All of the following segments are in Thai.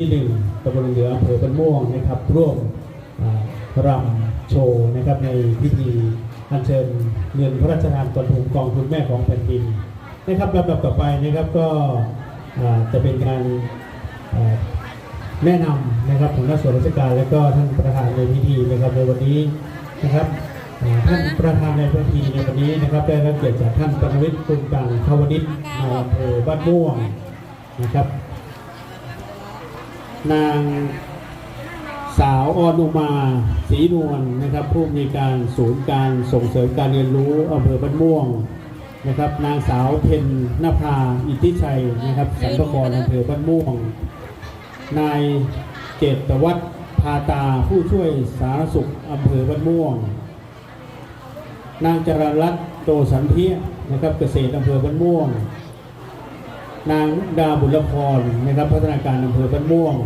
ที่หนึ่งตำบลเหลืออำเภอบ้านม่วงนะครับร่วมรำโชว์นะครับในพิธีอัญเชิญเงินพระราชทานกองทุนกองทุนแม่ของแผ่นดินนะครับลำดับต่อไปนะครับก็จะเป็นการแนะนำนะครับของนักส่วนราชการและก็ท่านประธานในพิธีนะครับในวันนี้นะครับท่านประธานในพิธีในวันนี้นะครับได้รับเกียรติจากท่านปนวิทย์คุณกังขาวนิชในอำเภอบ้านม่วงนะครับ นางสาวออนุมาศรีนวลนะครับ ผู้มีการศูนย์การส่งเสริมการเรียนรู้อำเภอบ้านม่วงนะครับ นางสาวเพนนภาอิทธิชัยนะครับสัมภกรอำเภอบ้านม่วง นายเจตวัฒน์พาตาผู้ช่วยสาธารณสุขอำเภอบ้านม่วง นางจรรัตน์โตสันเทียนะครับเกษตรอำเภอบ้านม่วง นางดาบุรพรนะครับพัฒนาการอำเภอบ้านม่วง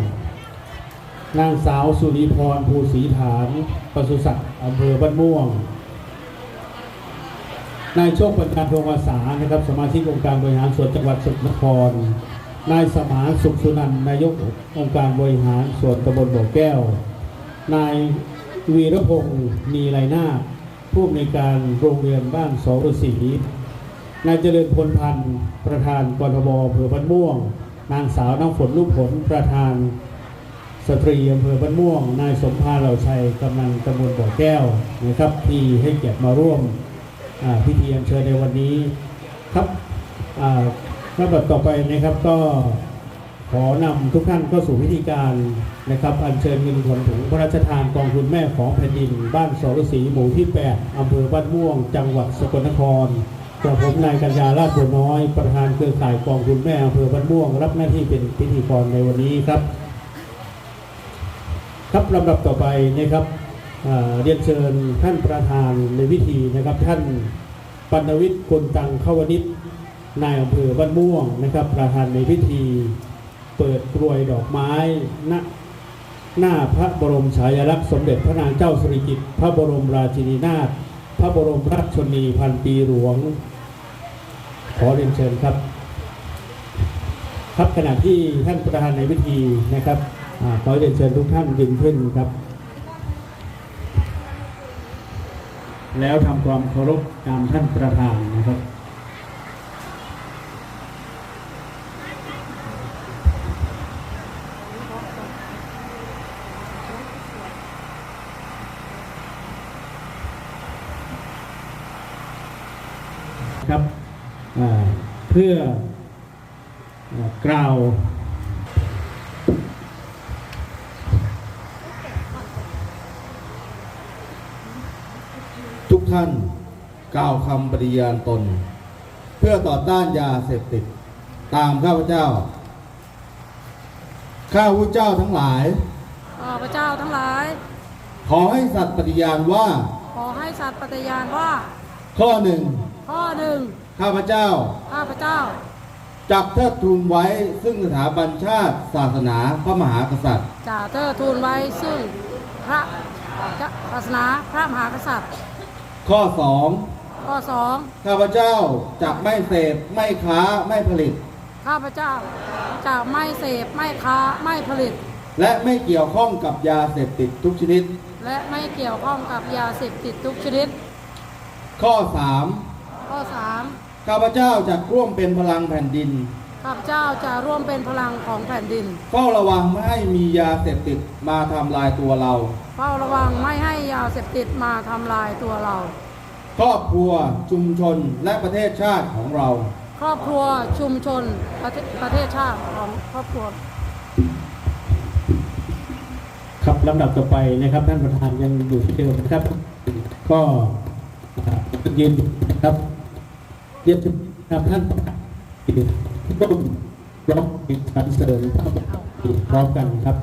นางสาวสุริพรภูศรีฐานปศุสัตว์อำเภอบ้านม่วง นายโชคปัญญาพงศ์วาสานะครับสมาชิกองค์การบริหารส่วนจังหวัดสกลนคร นายสมานสุขสุนันนายกองค์การบริหารส่วนตำบลบ่อแก้ว นายวีรพงศ์มีไรนาผู้อำนวยการโรงเรียนบ้านสอฤษี นายเจริญพลพันธ์ประธานกรทบอำเภอบ้านม่วง นางสาวน้ำฝนลูกผลประธาน สตรีอำเภอบ้านม่วง นายสมภารเหล่าชัยกำนันตำบลบ่อแก้วนะครับที่ให้เกียรติมาร่วมพิธีอัญเชิญในวันนี้ครับอ่าลำดับต่อไปนะครับก็ขอนำทุกท่านเข้าสู่พิธีการนะครับอัญเชิญเงินขวัญถุงพระราชทานกองทุนแม่ของแผ่นดิน บ้านสรศรีหมู่ที่ 8อำเภอบ้านม่วง จังหวัดสกลนคร กระผมนายกัญญาลาดบัวน้อย ประธานเครือข่ายกองทุนแม่อำเภอบ้านม่วง รับหน้าที่เป็นพิธีกรในวันนี้ครับ ครับลำดับต่อไปนะครับเรียนเชิญท่านประธานในพิธีนะครับ ท่านปัณวิทย์คนตังเข้าวนิชนายอำเภอบ้านม่วงนะครับ ประธานในพิธี เปิดกรวยดอกไม้ณหน้าพระบรมฉายาลักษณ์สมเด็จพระนางเจ้าสิริกิติ์พระบรมราชินีนาถพระบรมราชชนนีพันปีหลวง ขอเรียนเชิญครับ ครับขณะที่ท่านประธานในพิธีนะครับอขอเรียนเชิญทุกท่านยืนขึ้นครับ แล้วทำความเคารพตามท่านประธานนะครับอ่าเพื่ออ่ากล่าว ทุกท่านกล่าวคำปฏิญาณตน เพื่อต่อต้านยาเสพติด ตามข้าพเจ้า ข้าพเจ้าทั้งหลาย ข้าพเจ้าทั้งหลาย ขอให้สัตย์ปฏิญาณว่า ขอให้สัตย์ปฏิญาณว่า ข้อหนึ่งข้อหนึ่งข้าพเจ้า ข้าพเจ้าจักเทิดทูนไว้ซึ่งสถาบันชาติศาสนาพระมหากษัตริย์จะเทิดทูนไว้ซึ่งพระศาสนาพระมหากษัตริย์ ข้อสองข้อสองข้าพเจ้าจักไม่เสพไม่ค้าไม่ผลิต ข้าพเจ้าจะไม่เสพไม่ค้าไม่ผลิต และไม่เกี่ยวข้องกับยาเสพติดทุกชนิด และไม่เกี่ยวข้องกับยาเสพติดทุกชนิด ข้อสามข้อสามข้าพเจ้าจะร่วมเป็นพลังแผ่นดิน ข้าพเจ้าจะร่วมเป็นพลังของแผ่นดิน เฝ้าระวังไม่ให้มียาเสพติดมาทำลายตัวเรา เฝ้าระวังไม่ให้ยาเสพติดมาทำลายตัวเรา ครอบครัวชุมชนและประเทศชาติของเรา ครอบครัวชุมชนประเทศประเทศชาติของครอบครัว ครับลำดับต่อไปนะครับท่านประธานยังอยู่ที่เดิมนะครับ ก็อ่ายืนนะครับเรียนเชิญครับท่าน ต้องเพลงสรรเสริญพระบารมีพร้อมกันครับ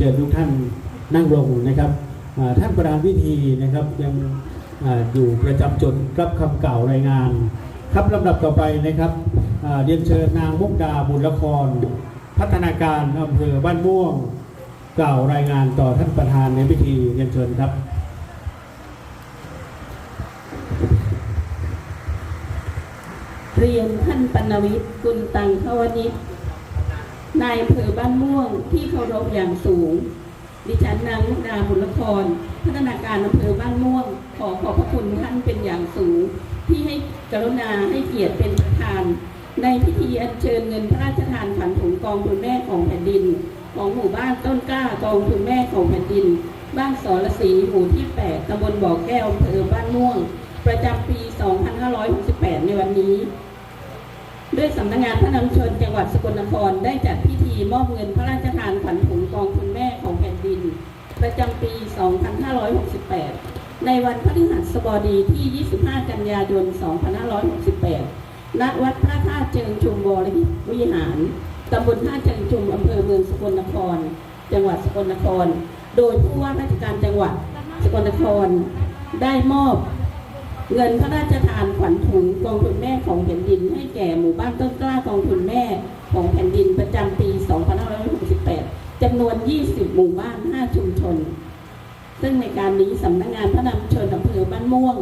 เชิญทุกท่านนั่งลงนะครับท่านประธานพิธีนะครับยังออยู่ประจำจุดรับคำกล่าวรายงาน ครับลำดับต่อไปนะครับเรียนเชิญนางมุกดาบุญละคร พัฒนาการอำเภอบ้านม่วง กล่าวรายงานต่อท่านประธานในพิธีเรียนเชิญครับเรียนท่านปนวิทย์กุลตังขวนิช นายอำเภอบ้านม่วงที่เคารพอย่างสูง ดิฉันนางมุกดาบุญละคร พัฒนาการอำเภอบ้านม่วง ขอขอบพระคุณท่านเป็นอย่างสูง ที่ให้กรุณาให้เกียรติเป็นประธาน ในพิธีอัญเชิญเงินพระราชทานขวัญถุงกองทุนแม่ของแผ่นดิน ของหมู่บ้านต้นกล้ากองทุนแม่ของแผ่นดิน บ้านสรศรีหมู่ที่ 8ตำบลบ่อแก้วอำเภอบ้านม่วง ประจำปี 2568 ในวันนี้ ด้วยสำนักงานพระนำชนจังหวัดสกลนครได้จัดพิธีมอบเงินพระราชทานขวัญถุงกองทุนแม่ของแผ่นดิน ประจำปี 2568 ในวันพฤหัสบดีที่ 25 กันยายน 2568 ณ วัดพระธาตุเชิงชุมวรวิหาร ตำบลท่าเชิงชุมอำเภอเมืองสกลนคร จังหวัดสกลนคร โดยผู้ว่าราชการจังหวัดสกลนครได้มอบ เงินพระราชทานขวัญถุงกองทุนแม่ของแผ่นดิน ให้แก่หมู่บ้านต้นกล้ากองทุนแม่ของแผ่นดินประจำปี 2568จำนวน 20 หมู่บ้าน 5 ชุมชน ซึ่งในการนี้สำนักงานพระนำชนอำเภอบ้านม่วง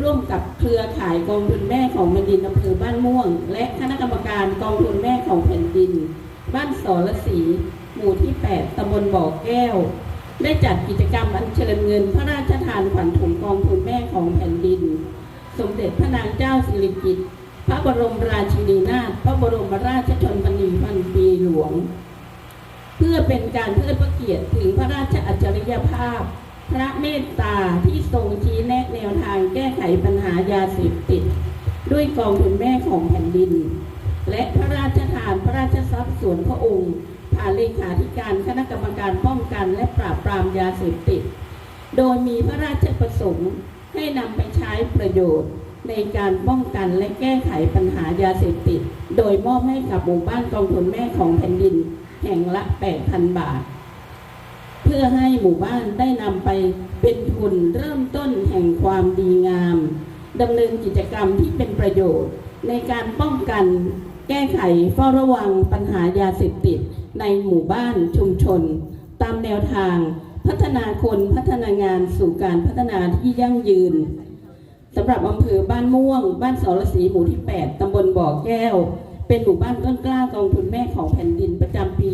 ร่วมกับเครือข่ายกองทุนแม่ของแผ่นดินอำเภอบ้านม่วง และคณะกรรมการกองทุนแม่ของแผ่นดิน บ้านสรศรีหมู่ที่ 8ตำบลบ่อแก้ว ได้จัดกิจกรรมอัญเชิญเงิน พระราชทานขวัญถุงกองทุนแม่ของแผ่นดิน สมเด็จพระนางเจ้าสิริกิติ์พระบรมราชินีนาถพระบรมราชชนนีพันปีหลวง เพื่อเป็นการเทิดพระเกียรติถึงพระราชอัจฉริยภาพ พระเมตตาที่ทรงชี้แนะแนวทางแก้ไขปัญหายาเสพติด ด้วยกองทุนแม่ของแผ่นดิน และพระราชทานพระราชทรัพย์ส่วนพระองค์ เลขาธิการคณะกรรมการป้องกันและปราบปรามยาเสพติด โดยมีพระราชประสงค์ให้นำไปใช้ประโยชน์ในการป้องกันและแก้ไขปัญหายาเสพติด โดยมอบให้กับหมู่บ้านกองทุนแม่ของแผ่นดินแห่งละ 8,000 บาท เพื่อให้หมู่บ้านได้นำไปเป็นทุนเริ่มต้นแห่งความดีงามดำเนินกิจกรรมที่เป็นประโยชน์ในการป้องกันแก้ไขเฝ้าระวังปัญหายาเสพติด ในหมู่บ้านชุมชน ตามแนวทางพัฒนาคนพัฒนางานสู่การพัฒนาที่ยั่งยืนสำหรับอำเภอบ้านม่วง บ้านสรศรีหมู่ที่ 8 ตำบลบ่อแก้ว เป็นหมู่บ้านต้นกล้ากองทุนแม่ของแผ่นดินประจำปี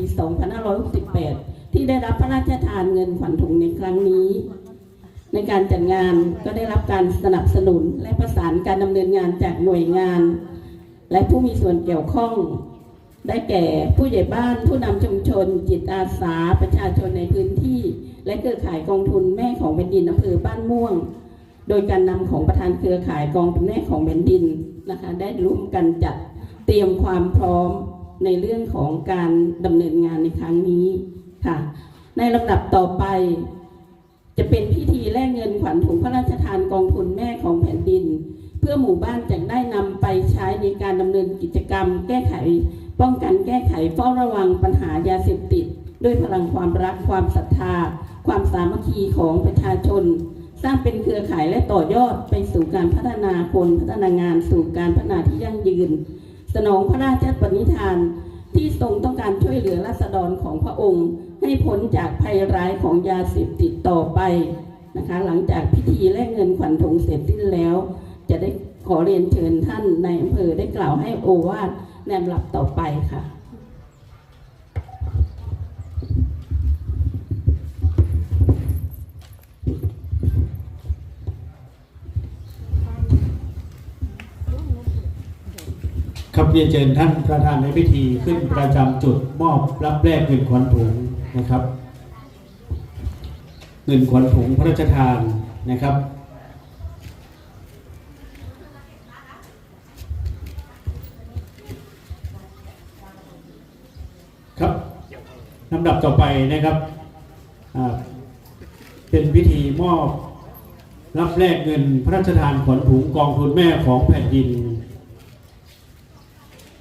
2568 ที่ได้รับพระราชทานเงินขวัญถุงในครั้งนี้ ในการจัดงานก็ได้รับการสนับสนุนและประสานการดำเนินงานจากหน่วยงาน และผู้มีส่วนเกี่ยวข้อง ได้แก่ผู้ใหญ่บ้านผู้นำชุมชน จิตอาสาประชาชนในพื้นที่ และเครือข่ายกองทุนแม่ของแผ่นดินอำเภอบ้านม่วง โดยการนำของประธานเครือข่ายกองทุนแม่ของแผ่นดินนะคะได้ร่วมกันจัดเตรียมความพร้อมในเรื่องของการดำเนินงานในครั้งนี้ค่ะ ในลำดับต่อไป จะเป็นพิธีแลกเงินขวัญถุงพระราชทานกองทุนแม่ของแผ่นดิน เพื่อหมู่บ้านจะได้นำไปใช้ในการดำเนินกิจกรรม แก้ไข ป้องกันแก้ไขเฝ้าระวังปัญหายาเสพติด ด้วยพลังความรักความศรัทธา ความสามัคคีของประชาชน สร้างเป็นเครือข่ายและต่อยอดไปสู่การพัฒนาคนพัฒนางานสู่การพัฒนาที่ยั่งยืน สนองพระราชปณิธานที่ทรงต้องการช่วยเหลือราษฎรของพระองค์ ให้พ้นจากภัยร้ายของยาเสพติดต่อไปนะคะหลังจากพิธีแลกเงินขวัญถุงเสร็จสิ้นแล้ว จะได้ขอเรียนเชิญท่านในอำเภอได้กล่าวให้โอวาท ในลำดับต่อไปค่ะครับเรียนเชิญท่านประธานในพิธีขึ้นประจำจุดมอบรับแลกเงินขวัญถุงนะครับ เงินขวัญถุงพระราชทานนะครับ ลำดับต่อไปนะครับเป็นพิธีมอบรับแลกเงินพระราชทานขวัญถุงกองทุนแม่ของแผ่นดิน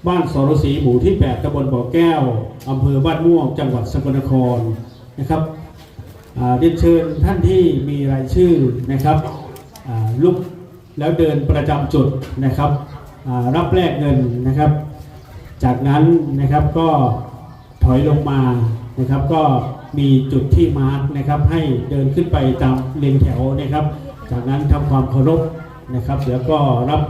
บ้านสรศรีหมู่ที่ 8ตำบลบ่อแก้วอำเภอบ้านม่วงจังหวัดสกลนครนะครับเรียนเชิญท่านที่มีรายชื่อนะครับลุกแล้วเดินประจำจุดนะครับรับแลกเงินนะครับ จากนั้นนะครับก็ถอยลงมา นะครับ ก็มีจุดที่มาร์กนะครับให้เดินขึ้นไปตามเรียงแถวนะครับ จากนั้นทำความเคารพนะครับแล้วก็รับ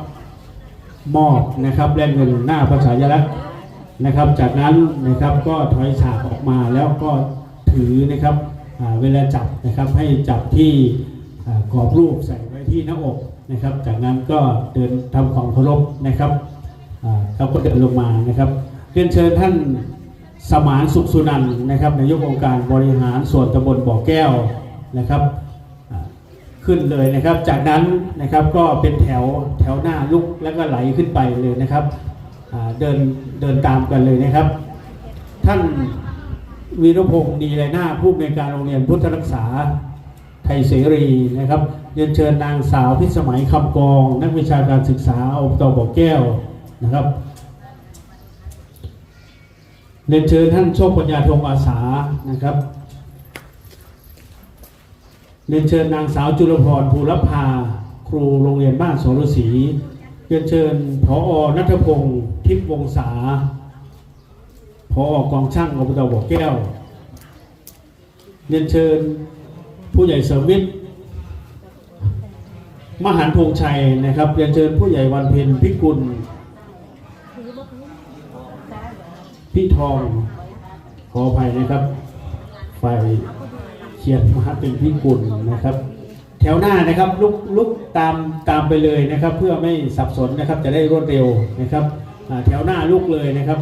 มอบนะครับแลกเงินหน้าภาษายลักษณ์นะครับ จากนั้นนะครับก็ถอยฉากออกมาแล้วก็ถือนะครับเวลาจับนะครับให้จับที่กรอบรูปใส่ไว้ที่หน้าอกนะครับ จากนั้นก็เดินทำความเคารพนะครับเราก็เดินลงมานะครับเรียนเชิญท่าน สมานสุขสุนันท์นะครับนายกองค์การบริหารส่วนตำบลบ่อแก้วนะครับขึ้นเลยนะครับ จากนั้นนะครับก็เป็นแถวแถวหน้าลุกแล้วก็ไหลขึ้นไปเลยนะครับเดินเดินตามกันเลยนะครับ ท่านวีรพงศ์ดีไรหน้าผู้อำนวยการโรงเรียนพุทธรักษาไทยเสรีนะครับเรียนเชิญนางสาวพิสมัยคำกอง นักวิชาการศึกษาอบตบ่อแก้วนะครับ เรียนเชิญท่านโชคปัญญาธงอาสานะครับ เรียนเชิญนางสาวจุลพรภูรพาครูโรงเรียนบ้านสรศรีเรียนเชิญผอนัทพงศ์ทิพวงศาผอกองช่างอบตบ่อแก้ว เรียนเชิญผู้ใหญ่เสริมวิทย์มหันต์ธงชัยนะครับ เรียนเชิญผู้ใหญ่วันเพ็ญพิกุล พี่ทองขออภัยนะครับฝ่ายเขียนมาเป็นพิกุลนะครับ แถวหน้านะครับลุกลุกตามตามไปเลยนะครับ เพื่อไม่สับสนนะครับจะได้รวดเร็วนะครับแถวหน้าลุกเลยนะครับ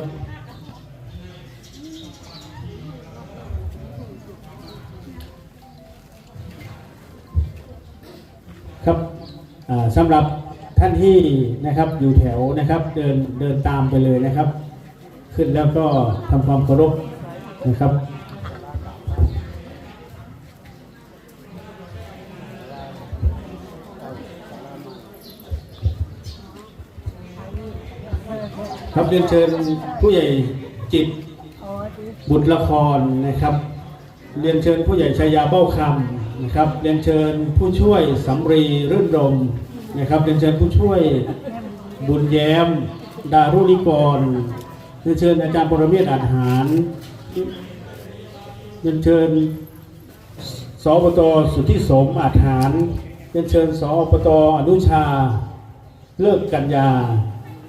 ครับสำหรับท่านที่นะครับอยู่แถวนะครับเดินเดินตามไปเลยนะครับ ขึ้นแล้วก็ทำความเคารพนะครับครับเรียนเชิญผู้ใหญ่จิตบุตรละครนะครับ เรียนเชิญผู้ใหญ่ชายาเบ้าคำนะครับ เรียนเชิญผู้ช่วยสำรีรื่นรมนะครับ เรียนเชิญผู้ช่วยบุญแย้ม ดารุนิกร รียนเชิญอาจารย์ปรเมศอาหารเรียนเชิญสอบตสุทธิสมอาหารเรียนเชิญสอบตอนุชาเลิกกัญญา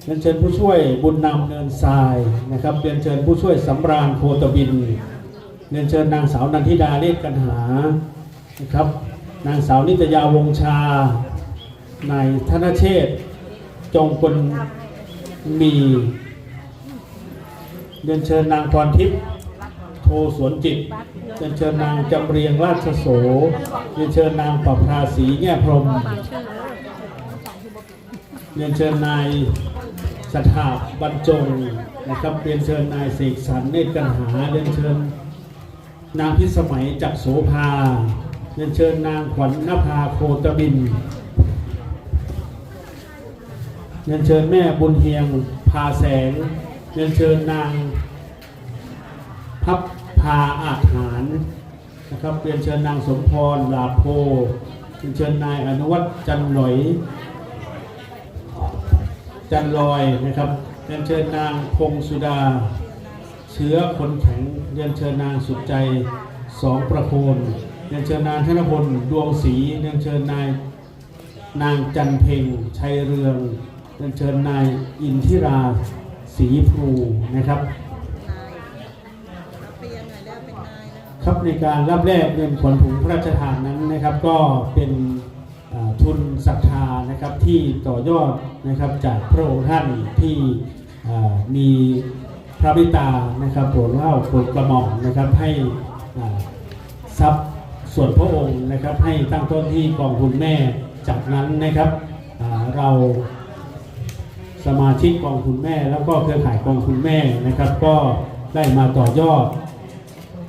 เรียนเชิญผู้ช่วยบุญนำเนินทรายนะครับเรียนเชิญผู้ช่วยสำราญโคตบินเรียนเชิญนางสาวนันทิดาเลศกันหานะครับนางสาวนิตยาวงชานายธนเชษจงกลมี เรียนเชิญนางพรทิพย์โทสวนจิตเรียนเชิญนางจำเรียงราชโสเรียนเชิญนางประภาสีแง่พรมเรียนเชิญนายสถาบรรจงนะครับเรียนเชิญนายเสกสรรเนตรกันหาเรียนเชิญนางพิสมัยจักรโสภาเรียนเชิญนางขวัญนภาโคตบินเรียนเชิญแม่บุญเฮียงพาแสง เรียนเชิญนางพับพาอาจหารนะครับเรียนเชิญนางสมพรลาโพเรียนเชิญนายอนุวัฒน์จันหลอย จันลอยนะครับเรียนเชิญนางพงสุดา เชื้อคนแข็งเรียนเชิญนางสุดใจสองประโคนเรียนเชิญนางธนพลดวงศรีเรียนเชิญนายนางจันเพ็งชัยเรืองเรียนเชิญนายอินทิรา ศรีพลูนะครับ ครับในการรับแลกเงินขวัญถุงพระราชทานนั้นนะครับ ก็เป็นอ่าทุนศรัทธานะครับที่ต่อยอดนะครับจากพระองค์ท่านที่อ่ามีพระบิตานะครับโปรดเกล้าโปรดกระหม่อมนะครับให้อ่าทรัพย์ส่วนพระองค์นะครับให้ตั้งต้นที่กองทุนแม่จากนั้นนะครับอ่าเรา สมาชิกกองทุนแม่ แล้วก็เครือข่ายกองทุนแม่นะครับ ก็ได้มาต่อยอด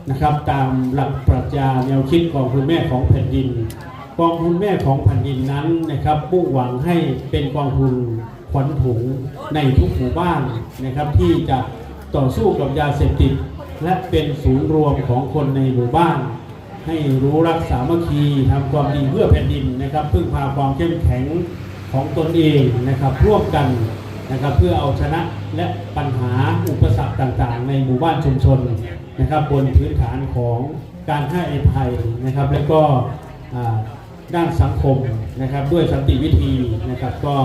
นะครับ ตามหลักปรัชญาแนวคิดของคุณแม่ของแผ่นดิน กองทุนแม่ของแผ่นดินนั้นนะครับมุ่งหวังให้เป็นกองทุนขวัญถุงในทุกหมู่บ้านนะครับ ที่จะต่อสู้กับยาเสพติด และเป็นศูนย์รวมของคนในหมู่บ้าน ให้รู้รักสามัคคีทำความดีเพื่อแผ่นดินนะครับ พึ่งพาความเข้มแข็งของตนเองนะครับร่วมกัน นะครับเพื่อเอาชนะและปัญหาอุปสรรคต่างๆ ในหมู่บ้านชุมชนนะครับบนพื้นฐานของการให้อภัยนะครับ และก็ด้านสังคมนะครับด้วยสันติวิธีนะครับก็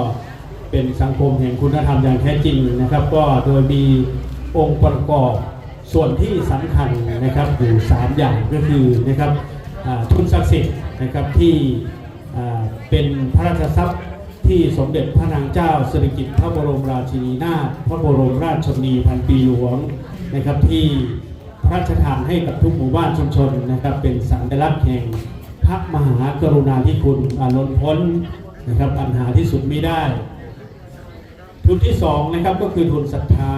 เป็นสังคมแห่งคุณธรรมอย่างแท้จริงนะครับ ก็โดยมีองค์ประกอบส่วนที่สำคัญนะครับอยู่3อย่างก็คือนะครับทุนศักดิ์สิทธิ์นะครับที่เป็นพระราชทรัพย์ ที่สมเด็จพระนางเจ้าสิริกิติ์พระบรมราชินีนาถพระบรมราชชนีพันปีหลวงนะครับที่พระราชทานให้กับทุกหมู่บ้านชุมชนนะครับเป็นสัญลักษณ์แห่งพระมหากรุณาธิคุณอาล้นพ้นนะครับปัญหาที่สุดไม่ได้ ทุนที่สองนะครับก็คือทุนศรัทธา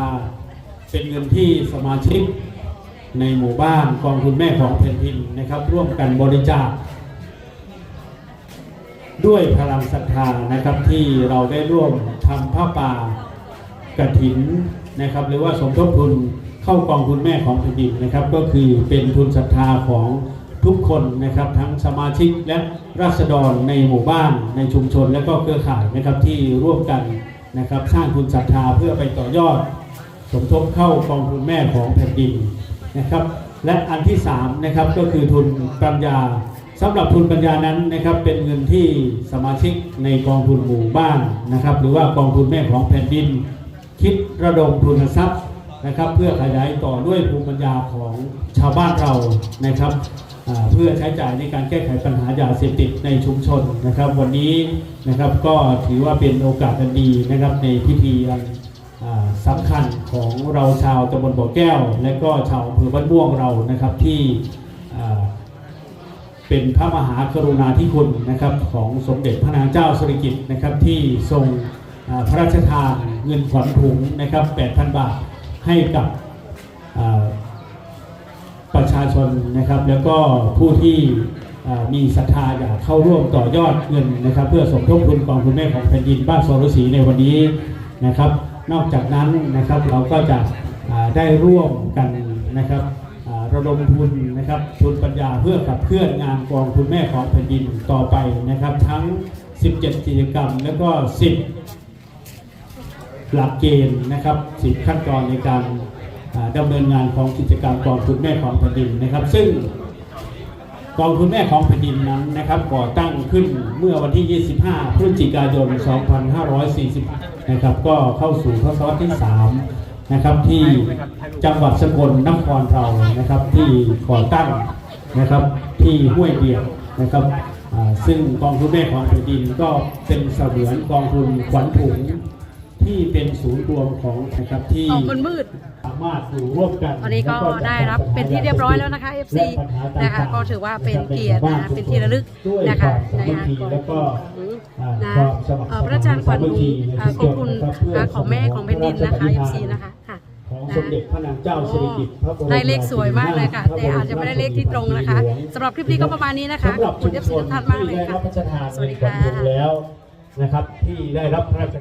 เป็นเงินที่สมาชิกในหมู่บ้านกองทุนแม่ของแผ่นดินนะครับ ร่วมกันบริจาค ด้วยพลังศรัทธานะครับที่เราได้ร่วมทำผ้าป่ากระถินนะครับ หรือว่าสมทบทุนเข้ากองทุนแม่ของแผ่นดินนะครับ ก็คือเป็นทุนศรัทธาของทุกคนนะครับ ทั้งสมาชิกและราษฎรในหมู่บ้านในชุมชน และก็เครือข่ายนะครับที่ร่วมกันนะครับ สร้างทุนศรัทธาเพื่อไปต่อยอด สมทบเข้ากองทุนแม่ของแผ่นดินนะครับ และอันที่3นะครับก็คือทุนปัญญา สำหรับทุนปัญญานั้นนะครับเป็นเงินที่สมาชิกในกองทุนหมู่บ้านนะครับ หรือว่ากองทุนแม่ของแผ่นดิน คิดระดมทุนทรัพย์นะครับ เพื่อขยายต่อด้วยภูมิปัญญาของชาวบ้านเรานะครับเพื่อใช้จ่ายในการแก้ไขปัญหายาเสพติดในชุมชนนะครับ วันนี้นะครับก็ถือว่าเป็นโอกาสอันดีนะครับในพิธีอันสำคัญของเราชาวตำบลบ่อแก้ว และก็ชาวอำเภอบ้านม่วงเรานะครับที่ เป็นพระมหากรุณาธิคุณนะครับของสมเด็จพระนางเจ้าสิริกิติ์นะครับที่ทรงพระราชทานเงินขวัญถุงนะครับ8,000 บาทให้กับประชาชนนะครับ แล้วก็ผู้ที่มีศรัทธาอยากเข้าร่วมต่อยอดเงินนะครับ เพื่อสมทบทุนกองทุนแม่ของแผ่นดินบ้านโซลสีในวันนี้นะครับ นอกจากนั้นนะครับเราก็จะได้ร่วมกันนะครับ ระดมทุนนะครับทุนปัญญาเพื่อขับเคลื่อนงานกองทุนแม่ของแผ่นดินต่อไปนะครับ ทั้ง 17 กิจกรรม แล้วก็ 10 หลักเกณฑ์นะครับ 10 ขั้นตอนในการอ่าดำเนินงานของกิจกรรมกองทุนแม่ของแผ่นดินนะครับ ซึ่งกองทุนแม่ของแผ่นดินนั้นนะครับก่อตั้งขึ้นเมื่อวันที่ 25 พฤศจิกายน 2540 นะครับ ก็เข้าสู่ทศวรรษที่ 3 นะครับที่จังหวัดสกลนครเรานะครับ ที่ก่อตั้งนะครับที่ห้วยเบียดนะครับอ่าซึ่งกองทุนแม่ของแผ่นดินก็เป็นเสมือนกองทุนขวัญถุง ที่เป็นศูนย์รวมของนะครับที่ออกมันมืดสามารถอยู่ร่วมกันวันนี้ก็ได้รับเป็นที่เรียบร้อยแล้วนะคะ FC นะคะก็ถือว่าเป็นเกียรตินะคะเป็นที่ระลึกนะคะในงานก่อนแล้วก็นะเอ่อพระอาจารย์ขวัญหนูเอ่อกองทุนอ่าของแม่ของแผ่นดินนะคะ FC นะคะค่ะของสมเด็จพระนางเจ้าสิริกิติ์พระบรมได้เลขสวยมากเลยค่ะ แต่อาจจะไม่ได้เลขที่ตรงนะคะสำหรับคลิปนี้ก็ประมาณนี้นะคะสำหขรัอบบคุณ FC ทุกท่านมากเลยที่ได้ค่ะรับพระราชทานสวัสดีในขวัญค่ะถุงแล้วนะครับที่ได้รับพระราช